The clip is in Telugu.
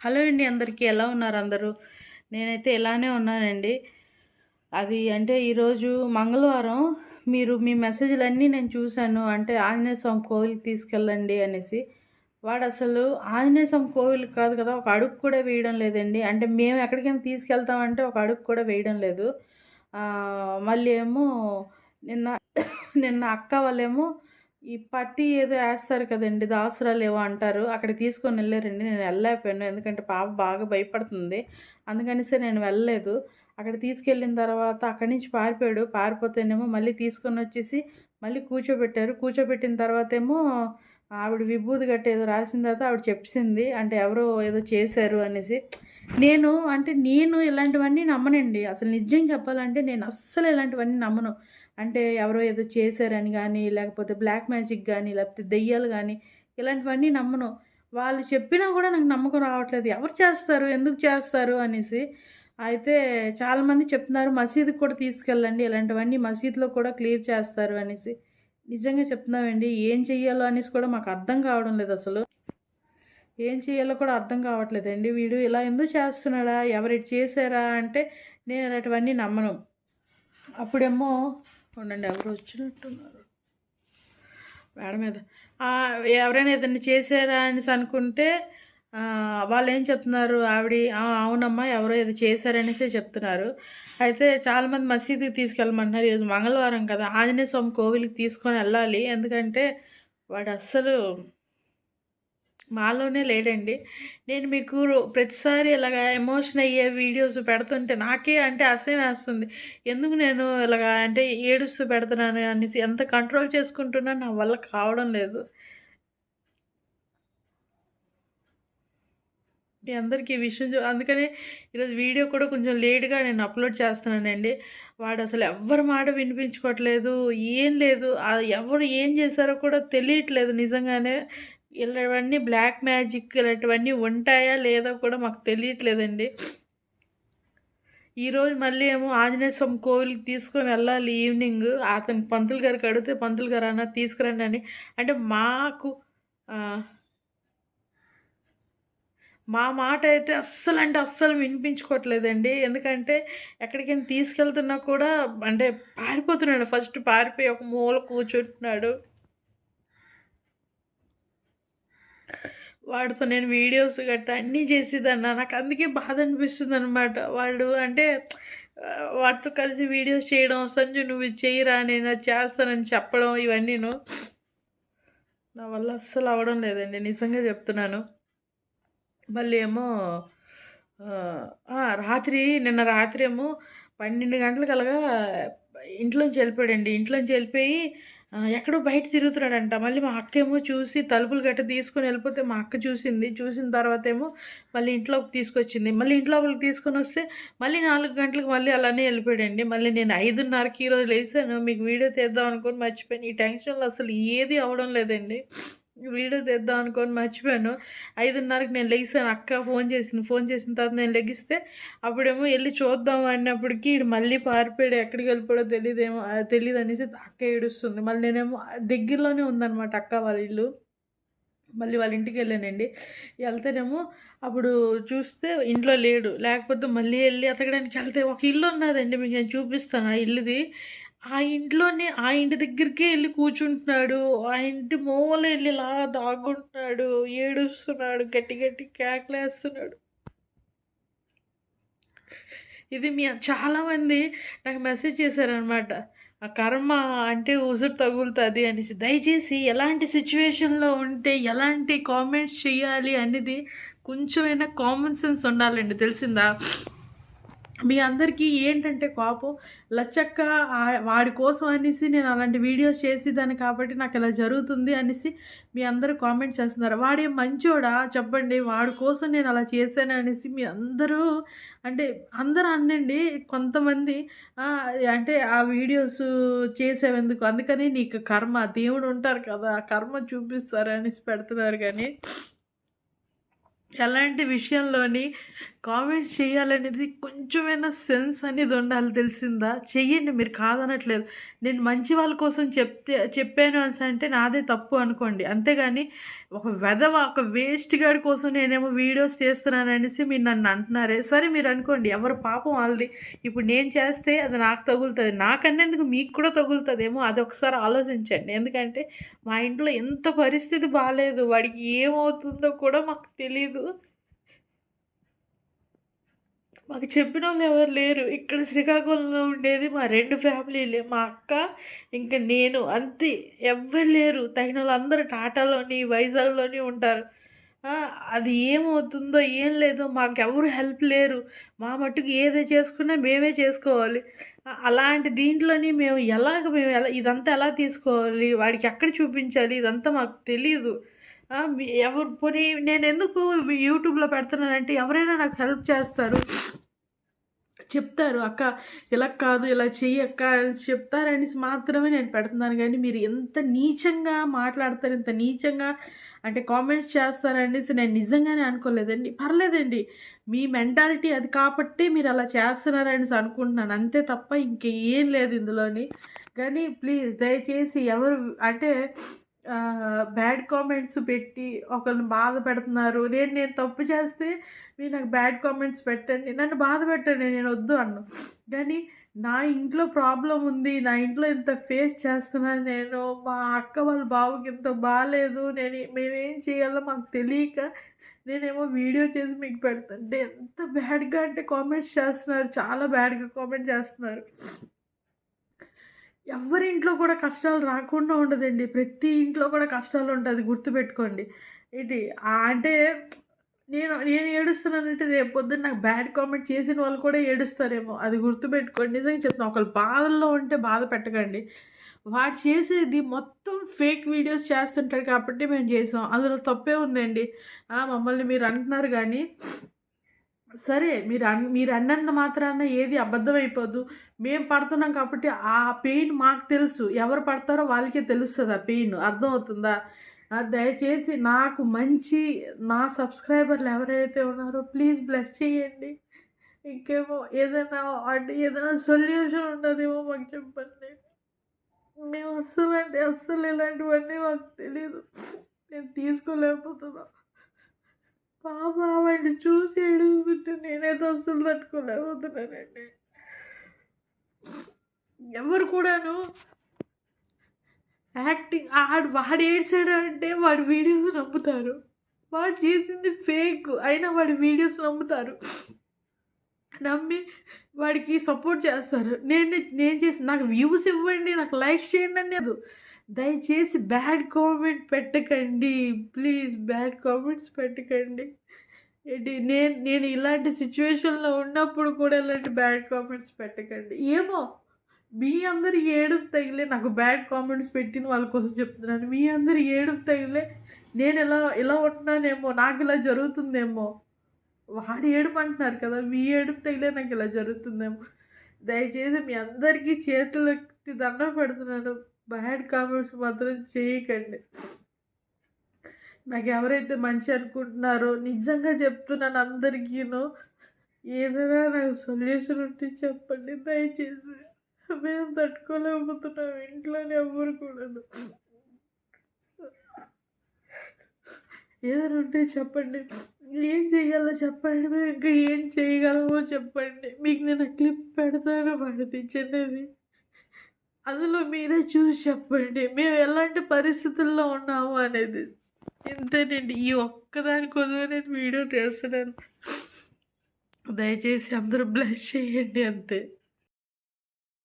హలో అండి అందరికీ ఎలా ఉన్నారు అందరూ? నేనైతే ఇలానే ఉన్నానండి. అది అంటే ఈరోజు మంగళవారం మీరు మీ మెసేజ్లన్నీ నేను చూశాను. అంటే ఆంజనేయ స్వామి కోవిల్కి తీసుకెళ్ళండి అనేసి. వాడు అసలు ఆంజనేయ స్వామి కోవిల్ కాదు కదా ఒక అడుగు కూడా వేయడం లేదండి. అంటే మేము ఎక్కడికైనా తీసుకెళ్తామంటే ఒక అడుగు కూడా వేయడం లేదు. మళ్ళీ ఏమో నిన్న నిన్న అక్క వాళ్ళేమో ఈ పత్తి ఏదో వేస్తారు కదండి దాసురాలు ఏవో అంటారు. అక్కడ తీసుకొని వెళ్ళారండి. నేను వెళ్ళలేకపోయాను. ఎందుకంటే పాప బాగా భయపడుతుంది. అందుకనిసే నేను వెళ్ళలేదు. అక్కడ తీసుకెళ్ళిన తర్వాత అక్కడి నుంచి పారిపోయాడు. పారిపోతేనేమో మళ్ళీ తీసుకొని వచ్చేసి మళ్ళీ కూర్చోబెట్టారు. కూర్చోబెట్టిన తర్వాత ఏమో ఆవిడ విభూతి గట్టి ఏదో రాసిన తర్వాత ఆవిడ చెప్పింది. అంటే ఎవరో ఏదో చేశారు అనేసి. నేను అంటే నేను ఇలాంటివన్నీ నమ్మనండి. అసలు నిజం చెప్పాలంటే నేను అస్సలు ఇలాంటివన్నీ నమ్మను. అంటే ఎవరో ఏదో చేశారని కానీ లేకపోతే బ్లాక్ మ్యాజిక్ కానీ లేకపోతే దెయ్యాలు కానీ ఇలాంటివన్నీ నమ్మను. వాళ్ళు చెప్పినా కూడా నాకు నమ్మకం రావట్లేదు. ఎవరు చేస్తారు? ఎందుకు చేస్తారు? అనేసి. అయితే చాలామంది చెప్తున్నారు మసీదుకి కూడా తీసుకెళ్ళండి. ఇలాంటివన్నీ మసీదులో కూడా క్లియర్ చేస్తారు. అనేసి. నిజంగా చెప్తున్నామండి ఏం చెయ్యాలో అనేసి కూడా మాకు అర్థం కావడం లేదు అసలు. ఏం చేయాలో కూడా అర్థం కావట్లేదండి వీడు. ఇలా ఎందుకు చేస్తున్నాడా ఎవరు ఇటు చేశారా అంటే నేను అలాంటివన్నీ నమ్మను. అప్పుడేమో ఉండండి ఎవరు వచ్చినట్టున్నారు. మేడ మీద. ఎవరైనా ఏదైనా చేశారా అనేసి అనుకుంటే వాళ్ళు ఏం చెప్తున్నారు? ఆవిడ అవునమ్మా ఎవరో ఏదో చేశారనేసి చెప్తున్నారు. అయితే చాలామంది మసీదుకి తీసుకెళ్ళమంటున్నారు. ఈరోజు మంగళవారం కదా. ఆంజనేయ స్వామి కోవిల్కి తీసుకొని వెళ్ళాలి. ఎందుకంటే వాడు అస్సలు మాలోనే లేడండి. నేను మీకు ప్రతిసారి ఇలాగ ఎమోషన్ అయ్యే వీడియోస్ పెడుతుంటే నాకే అంటే అసహ్యం వేస్తుంది. ఎందుకు నేను ఇలాగ అంటే ఏడుస్తూ పెడుతున్నాను అనేసి ఎంత కంట్రోల్ చేసుకుంటున్నా నా వల్ల కావడం లేదు. మీ అందరికీ ఈ విషయం అందుకనే ఈరోజు వీడియో కూడా కొంచెం లేట్గా నేను అప్లోడ్ చేస్తున్నానండి. వాడు అసలు ఎవ్వరి మాట వినిపించుకోవట్లేదు ఏం లేదు ఎవరు ఏం చేశారో కూడా తెలియట్లేదు నిజంగానే. ఇలాంటివన్నీ బ్లాక్ మ్యాజిక్ ఇలాంటివన్నీ ఉంటాయా లేదా కూడా మాకు తెలియట్లేదండి. ఈరోజు మళ్ళీ ఏమో ఆంజనేయ స్వామి కోవిల్కి తీసుకొని వెళ్ళాలి ఈవినింగ్. అతను పంతులు గారికి అడిగితే పంతులు గారు అన్న తీసుకురండి అని. అంటే మాకు మా మాట అయితే అస్సలు అంటే అస్సలు వినిపించుకోవట్లేదండి. ఎందుకంటే ఎక్కడికైనా తీసుకెళ్తున్నా కూడా అంటే పారిపోతున్నాడు. ఫస్ట్ పారిపోయి ఒక మూల కూర్చుంటున్నాడు. వాడితో నేను వీడియోస్ గట్రా అన్నీ చేసేదన్నా. నాకు అందుకే బాధ అనిపిస్తుంది అనమాట వాడు అంటే వాటితో వాడితో కలిసి వీడియోస్ చేయడం సంజు నువ్వు ఇది చేయరా నేను అది చేస్తానని చెప్పడం ఇవన్నీను. నా వల్ల అస్సలు అవడం లేదండి. నిజంగా చెప్తున్నాను. మళ్ళీ ఏమో రాత్రి నిన్న రాత్రి ఏమో పన్నెండు గంటలకు అలాగా ఇంట్లోంచి వెళ్ళిపోయాడండి. ఇంట్లోంచి వెళ్ళిపోయి ఎక్కడో బయట తిరుగుతున్నాడంట. మళ్ళీ మా అక్క ఏమో చూసి తలుపులు గట్ట తీసుకొని వెళ్ళిపోతే మా అక్క చూసింది. చూసిన తర్వాత ఏమో మళ్ళీ ఇంట్లోకి తీసుకొచ్చింది. మళ్ళీ ఇంట్లోకి తీసుకొని వస్తే మళ్ళీ నాలుగు గంటలకు మళ్ళీ అలానే వెళ్ళిపోయాడండి. మళ్ళీ నేను ఐదున్నరకి ఈరోజు లేసాను మీకు వీడియో తీద్దాం అనుకుని మర్చిపోయాను. ఈ టెన్షన్లో అసలు ఏది అవడం లేదండి. వీడియో తెద్దాం అనుకొని మర్చిపోయాను. ఐదున్నరకి నేను లెగిస్తాను అక్క ఫోన్ చేసింది. ఫోన్ చేసిన తర్వాత నేను లెగిస్తే అప్పుడేమో వెళ్ళి చూద్దాం అన్నప్పటికీ ఈడు మళ్ళీ పారిపోయాడు. ఎక్కడికి వెళ్ళిపోయాడో తెలియదేమో తెలియదు అనేసి అక్క ఏడుస్తుంది. మళ్ళీ నేనేమో దగ్గరలోనే ఉందన్నమాట అక్క వాళ్ళ ఇల్లు. మళ్ళీ వాళ్ళ ఇంటికి వెళ్ళానండి. వెళ్తేనేమో అప్పుడు చూస్తే ఇంట్లో లేడు. లేకపోతే మళ్ళీ వెళ్ళి అతకడానికి వెళ్తే ఒక ఇల్లు ఉన్నదండి. మీకు నేను చూపిస్తాను ఆ ఇల్లుది. ఆ ఇంట్లోనే ఆ ఇంటి దగ్గరికే వెళ్ళి కూర్చుంటున్నాడు. ఆ ఇంటి మూల వెళ్ళి ఇలా దాగుంటున్నాడు. ఏడుస్తున్నాడు. గట్టి గట్టి కేకలేస్తున్నాడు ఇది మీ చాలామంది నాకు మెసేజ్ చేశారనమాట. ఆ కర్మ అంటే ఉసురు తగులుతుంది అనేసి. దయచేసి ఎలాంటి సిచ్యువేషన్లో ఉంటే ఎలాంటి కామెంట్స్ చేయాలి అనేది కొంచెమైనా కామన్ సెన్స్ ఉండాలండి. తెలిసిందా? మీ అందరికీ ఏంటంటే కోపం? లచ్చక్క వాడి కోసం అనేసి నేను అలాంటి వీడియోస్ చేసేదాన్ని కాబట్టి నాకు ఇలా జరుగుతుంది అనేసి మీ అందరూ కామెంట్స్ చేస్తున్నారు. వాడే మంచోడా? చెప్పండి. వాడి కోసం నేను అలా చేశాను అనేసి మీ అందరూ అంటే అందరూ అనండి కొంతమంది అంటే ఆ వీడియోస్ చేసేవెందుకు? అందుకని నీకు కర్మ దేవుడు ఉంటారు కదా ఆ కర్మ చూపిస్తారు అనేసి పెడుతున్నారు కానీ ఎలాంటి విషయంలోని కామెంట్ చేయాలనేది కొంచెమైనా సెన్స్ అనేది ఉండాలి తెలిసిందా? చెయ్యండి మీరు కాదనట్లేదు. నేను మంచి వాళ్ళ కోసం చెప్తే చెప్పాను అని అంటే నాదే తప్పు అనుకోండి. అంతేగాని ఒక వెధవ ఒక వేస్ట్ గాడి కోసం నేనేమో వీడియోస్ చేస్తున్నాను అనేసి మీరు నన్ను అంటున్నారే. సరే మీరు అనుకోండి ఎవరు పాపం వాళ్ళది. ఇప్పుడు నేను చేస్తే అది నాకు తగులుతుంది. నాకన్నేందుకు మీకు కూడా తగులుతుందేమో. అది ఒకసారి ఆలోచించండి. ఎందుకంటే మా ఇంట్లో ఎంత పరిస్థితి బాగాలేదు వాడికి ఏమవుతుందో కూడా మాకు తెలీదు. మాకు చెప్పిన వాళ్ళు ఎవరు లేరు. ఇక్కడ శ్రీకాకుళంలో ఉండేది మా రెండు ఫ్యామిలీలే మా అక్క ఇంకా నేను. అంతే. ఎవ్వరు లేరు. తగిన వాళ్ళందరూ టాటాలోని వైజాగ్లోని ఉంటారు. అది ఏమవుతుందో ఏం లేదో మాకెవరు హెల్ప్ లేరు. మా మట్టుకు ఏదే చేసుకున్నా మేమే చేసుకోవాలి. అలాంటి దీంట్లోని మేము ఎలాగ మేము ఎలా ఇదంతా ఎలా తీసుకోవాలి? వాడికి ఎక్కడ చూపించాలి? ఇదంతా మాకు తెలియదు ఎవరు పోనీ నేను ఎందుకు యూట్యూబ్లో పెడుతున్నానంటే ఎవరైనా నాకు హెల్ప్ చేస్తారు. చెప్తారు అక్క ఇలా కాదు ఇలా చెయ్యి అక్క అని చెప్తారనేసి మాత్రమే నేను పెడుతున్నాను. కానీ మీరు ఎంత నీచంగా మాట్లాడతారు ఇంత నీచంగా అంటే కామెంట్స్ చేస్తారనేసి నేను నిజంగానే అనుకోలేదండి. పర్లేదండి మీ మెంటాలిటీ అది కాబట్టి మీరు అలా చేస్తున్నారనేసి అనుకుంటున్నాను. అంతే తప్ప ఇంకేం లేదు ఇందులోని. కానీ ప్లీజ్ దయచేసి ఎవరు అంటే బ్యాడ్ కామెంట్స్ పెట్టి ఒకరిని బాధ పెడుతున్నారు. నేను నేను తప్పు చేస్తే మీరు నాకు బ్యాడ్ కామెంట్స్ పెట్టండి. నన్ను బాధ పెట్టండి నేను వద్దు అన్ను. కానీ నా ఇంట్లో ప్రాబ్లం ఉంది. నా ఇంట్లో ఇంత ఫేస్ చేస్తున్నాను నేను. మా అక్క వాళ్ళ బాబుకి ఇంత బాగాలేదు నేను మేమేం చేయాలో మాకు తెలియక నేనేమో వీడియో చేసి మీకు పెడతాను ఎంత బ్యాడ్గా అంటే కామెంట్స్ చేస్తున్నారు. చాలా బ్యాడ్గా కామెంట్ చేస్తున్నారు. ఎవరి ఇంట్లో కూడా కష్టాలు రాకుండా ఉండదండి. ప్రతి ఇంట్లో కూడా కష్టాలు ఉంటుంది గుర్తుపెట్టుకోండి. ఇది అంటే నేను నేను ఏడుస్తున్నానంటే రేపు పొద్దున్న నాకు బ్యాడ్ కామెంట్ చేసిన వాళ్ళు కూడా ఏడుస్తారేమో. అది గుర్తుపెట్టుకోండి. నిజంగా చెప్తాను ఒకళ్ళు బాధల్లో ఉంటే బాధ పెట్టకండి. వాడు చేసేది మొత్తం ఫేక్ వీడియోస్ చేస్తుంటాడు కాబట్టి మేము చేసాం. అందులో తప్పే ఉందండి. మమ్మల్ని మీరు అంటున్నారు కానీ సరే మీరు అన్ మీరు అన్నంత మాత్రాన ఏది అబద్ధం అయిపోదు మేము పడుతున్నాం కాబట్టి ఆ పెయిన్ మాకు తెలుసు. ఎవరు పడతారో వాళ్ళకే తెలుస్తుంది ఆ పెయిన్. అర్థమవుతుందా? దయచేసి నాకు మంచి నా సబ్స్క్రైబర్లు ఎవరైతే ఉన్నారో ప్లీజ్ బ్లెస్ చేయండి. ఇంకేమో ఏదైనా అంటే ఏదైనా సొల్యూషన్ ఉండదేమో మాకు చెప్పండి. మేము అస్సలు అంటే అస్సలు ఇలాంటివన్నీ మాకు తెలియదు నేను తీసుకోలేకపోతున్నా. పాప వాడిని చూసి ఏడుస్తుంటే నేనైతే అస్సలు తట్టుకోలేకపోతున్నానండి. ఎవరు కూడాను యాక్టింగ్ ఆడు వాడు ఏడ్చాడు అంటే వాడి వీడియోస్ నమ్ముతారు. వాడు చేసింది ఫేక్ అయినా వాడి వీడియోస్ నమ్ముతారు. నమ్మి వాడికి సపోర్ట్ చేస్తారు. నేను నేను చేసి నాకు వ్యూస్ ఇవ్వండి నాకు లైక్స్ చేయండి అనేది దయచేసి బ్యాడ్ కామెంట్ పెట్టకండి. ప్లీజ్ బ్యాడ్ కామెంట్స్ పెట్టకండి. ఏంటి నేను నేను ఇలాంటి సిచ్యువేషన్లో ఉన్నప్పుడు కూడా ఇలాంటి బ్యాడ్ కామెంట్స్ పెట్టకండి. ఏమో మీ అందరి ఏడుపు తగిలే నాకు బ్యాడ్ కామెంట్స్ పెట్టిన వాళ్ళ కోసం చెప్తున్నాను. మీ అందరి ఏడుపు తగిలే నేను ఇలా ఇలా ఉంటున్నానేమో నాకు ఇలా జరుగుతుందేమో. వాడు ఏడుపు అంటున్నారు కదా మీ ఏడుపు తగిలే నాకు ఇలా జరుగుతుందేమో. దయచేసి మీ అందరికీ చేతులకి దండం పెడుతున్నాను. బ్యాడ్ కామెంట్స్ మాత్రం చేయకండి. నాకు ఎవరైతే మంచి అనుకుంటున్నారో నిజంగా చెప్తున్నాను అందరికీను ఏదైనా నాకు సొల్యూషన్ ఉంటే చెప్పండి. దయచేసి మేము తట్టుకోలేకపోతున్నాం ఇంట్లోనే ఎవ్వరు కూడాను ఏదైనా ఉంటే చెప్పండి. ఏం చేయాలో చెప్పండి. మేము ఇంకా ఏం చేయగలమో చెప్పండి. మీకు నేను క్లిప్ పెడతాను పడితే చిన్నది. అందులో మీరే చూసి చెప్పండి. మేము ఎలాంటి పరిస్థితుల్లో ఉన్నాము అనేది. ఇంతేనండి. ఈ ఒక్కదాని కోసం నేను వీడియో చేస్తున్నాను దయచేసి అందరూ బ్లెస్ చేయండి అంతే.